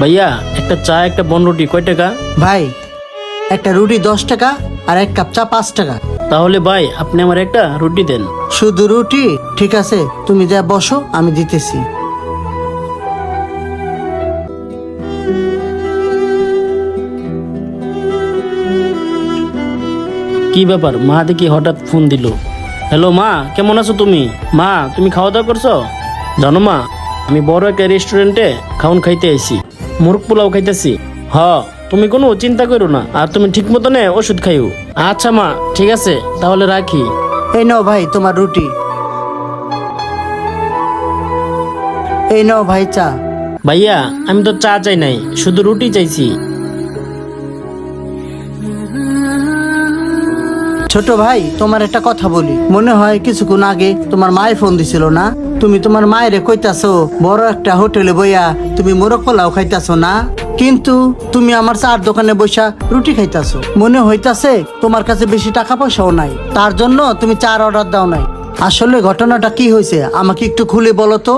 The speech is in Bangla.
ভাইয়া একটা চা একটা বনরুটি কয় টাকা? ভাই একটা রুটি দশ টাকা আর এক কাপ চা পাঁচ টাকা। তাহলে ভাই আপনি আমার একটা রুটি দেন। শুধু রুটি? ঠিক আছে তুমি যা বসো আমি দিতেছি। কি ব্যাপার? মা দেখি হঠাৎ ফোন দিল। হ্যালো মা কেমন আছো তুমি? মা তুমি খাওয়া দাওয়া করছ? জানো মা আমি বড় একটা রেস্টুরেন্টে খাউন খাইতে আইছি। মুরগ পোলাও খাইতেছি। হ তুমি কোনো চিন্তা করো না আর তুমি ঠিক মতনে ওষুধ খাইও। আচ্ছা মা ঠিক আছে তাহলে রাখি। এই নাও ভাই তোমার রুটি। এই নাও ভাই চা। ভাইয়া আমি তো চা চাই নাই শুধু রুটি চাইছি। ছোট ভাই তোমার একটা কথা বলি। মনে হয় কিছুক্ষণ আগে তোমার মায়ের ফোন দিছিল না? তুমি তোমার মায়ের কইতাছো, বড় একটা হোটেলে বইয়া তুমি মোরগ পোলাও খাইতাছো না? কিন্তু তুমি আমার চার দোকানে বসা রুটি খাইতাছো। মনে হইতাছে তোমার কাছে বেশি টাকা পয়সাও নাই। তার জন্য তুমি চার অর্ডার দাও নাই। আসলে ঘটনাটা কি হয়েছে আমাকে একটু খুলে বলো তো।